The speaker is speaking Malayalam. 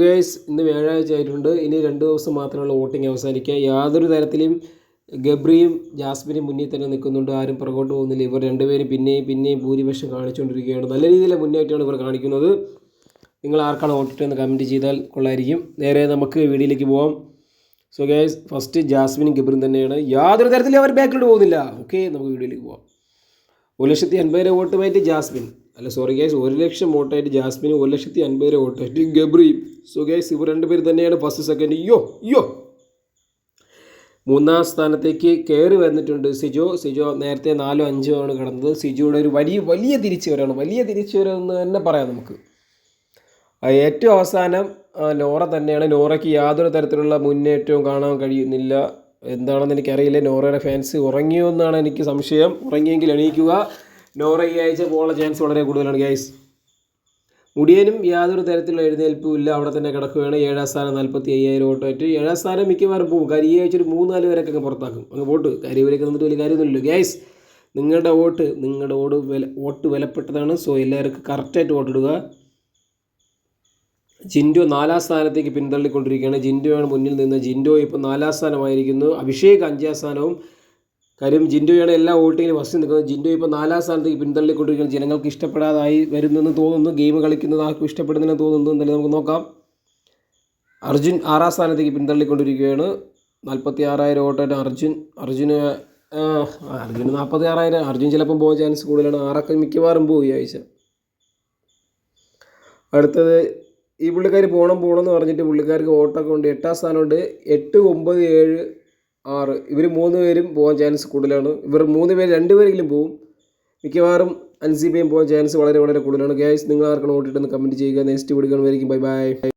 ഗേസ് ഇന്ന് വ്യാഴാഴ്ച ആയിട്ടുണ്ട്. ഇനി രണ്ട് ദിവസം മാത്രമുള്ള വോട്ടിംഗ് അവസാനിക്കുക. യാതൊരു തരത്തിലും ഗബ്രിയും ജാസ്മിനും മുന്നിൽ തന്നെ നിൽക്കുന്നുണ്ട്. ആരും പുറകോട്ട് പോകുന്നില്ല. ഇവർ രണ്ടുപേരും പിന്നെയും പിന്നെയും ഭൂരിപക്ഷം കാണിച്ചുകൊണ്ടിരിക്കുകയാണ്. നല്ല രീതിയിലെ മുന്നേറ്റമാണ് ഇവർ കാണിക്കുന്നത്. നിങ്ങൾ ആർക്കാണ് വോട്ടിട്ടെന്ന് കമന്റ് ചെയ്താൽ കൊള്ളായിരിക്കും. നേരെ നമുക്ക് വീഡിയോയിലേക്ക് പോവാം. സോ ഗേഴ്സ് ഫസ്റ്റ് ജാസ്മിനും ഗബ്രിയും തന്നെയാണ്. യാതൊരു തരത്തിലും അവർ ബാക്കിലോട്ട് പോകുന്നില്ല. ഓക്കെ നമുക്ക് വീഡിയോയിലേക്ക് പോകാം ഒരു ലക്ഷത്തി അൻപതിനായിരം വോട്ടുമായിട്ട് ജാസ്മിൻ. അല്ല സോറി ഗൈസ് ഒരു ലക്ഷം വോട്ടായിട്ട് ജാസ്മിന് ഒരു ലക്ഷത്തി അൻപതിനായിരം വോട്ടായിട്ട് ഗബ്രിയും. സോ ഗൈസ് ഇവർ രണ്ടുപേർ തന്നെയാണ് ഫസ്റ്റ് സെക്കൻഡ് യോ യോ മൂന്നാം സ്ഥാനത്തേക്ക് കയറി വന്നിട്ടുണ്ട് സിജോ. സിജോ നേരത്തെ നാലോ അഞ്ചോ ആണ് കിടന്നത്. സിജോയുടെ ഒരു വലിയ വലിയ തിരിച്ചുവരവാണ് വലിയ തിരിച്ചുവരവെന്ന് തന്നെ പറയാം നമുക്ക്. ഏറ്റവും അവസാനം നോറ തന്നെയാണ്. നോറയ്ക്ക് യാതൊരു തരത്തിലുള്ള മുന്നേറ്റവും കാണാൻ കഴിയുന്നില്ല. എന്താണെന്ന് എനിക്കറിയില്ല. നോറയുടെ ഫാൻസ് ഉറങ്ങിയോ എന്നാണ് എനിക്ക് സംശയം. ഉറങ്ങിയെങ്കിൽ എണീക്കുക. നോറ ഈ ആഴ്ച പോകാനുള്ള ചാൻസ് വളരെ കൂടുതലാണ് ഗൈസ് മുടിയനും യാതൊരു തരത്തിലുള്ള എഴുന്നേൽപ്പും ഇല്ല. അവിടെ തന്നെ കിടക്കുകയാണ്. ഏഴാം സ്ഥാനം നാൽപ്പത്തി അയ്യായിരം വോട്ടായിട്ട് ഏഴാം സ്ഥാനം മിക്കവാറും പോകും. കാര്യം ഈ ആഴ്ച ഒരു മൂന്നാൽ നാല് പേരൊക്കെ അങ്ങ് പുറത്താക്കും. അങ്ങ് വോട്ട്. കാര്യം ഇവരൊക്കെ നിന്നിട്ട് വലിയ കാര്യമൊന്നുമില്ല ഗൈസ് നിങ്ങളുടെ വോട്ട് നിങ്ങളുടെ വോട്ട് വില വോട്ട് വിലപ്പെട്ടതാണ്. സോ എല്ലാവർക്കും കറക്റ്റായിട്ട് വോട്ടിടുക ജിൻഡോ നാലാം സ്ഥാനത്തേക്ക് പിന്തള്ളിക്കൊണ്ടിരിക്കുകയാണ്. ജിൻഡോയാണ് മുന്നിൽ നിന്ന്. ജിൻഡോ ഇപ്പോൾ നാലാം സ്ഥാനമായിരിക്കുന്നു. അഭിഷേക് അഞ്ചാം സ്ഥാനവും കാര്യം ജിൻഡോയാണ് എല്ലാ വോട്ടിങ്ങിലും ഫസ്റ്റ് നിൽക്കുന്നത് ജിൻഡോ ഇപ്പോൾ നാലാം സ്ഥാനത്തേക്ക് പിന്തള്ളിക്കൊണ്ടിരിക്കുന്നത് ജനങ്ങൾക്ക് ഇഷ്ടപ്പെടാതായി വരുന്നെന്ന് തോന്നുന്നു. ഗെയിം കളിക്കുന്നത് ആർക്കും ഇഷ്ടപ്പെടുന്നില്ലെന്ന് തോന്നുന്നു. എന്തായാലും നമുക്ക് നോക്കാം. അർജുൻ ആറാം സ്ഥാനത്തേക്ക് പിന്തള്ളിക്കൊണ്ടിരിക്കുകയാണ്. നാൽപ്പത്തി ആറായിരം വോട്ടായിട്ട് അർജുൻ അർജുന് അർജുന് നാൽപ്പത്തി ആറായിരം അർജുൻ ചിലപ്പം പോകാൻ ചാൻസ് കൂടുതലാണ്. ആറൊക്കെ മിക്കവാറും പോകും ഈ ആഴ്ച. അടുത്തത് ഈ പുള്ളിക്കാർ പോകണം പോകണം എന്ന് പറഞ്ഞിട്ട് പുള്ളിക്കാർക്ക് വോട്ടൊക്കെ ഉണ്ട്. എട്ടാം സ്ഥാനമുണ്ട്. എട്ട് ഒമ്പത് ഏഴ് ആറ്. ഇവർ മൂന്ന് പേരും പോകാൻ ചാൻസ് കൂടുതലാണ്. ഇവർ മൂന്ന് പേര് രണ്ട് പേരെങ്കിലും പോകും മിക്കവാറും അൻസിബയും പോകാൻ ചാൻസ് വളരെ വളരെ കൂടുതലാണ്. ഗ്യാസ് നിങ്ങൾ ആർക്കാണ് ഓട്ടിട്ടെന്ന് കമന്റ് ചെയ്യുക. നെക്സ്റ്റ് വീഡിയോ കാണുമായിരിക്കും ബൈ ബൈ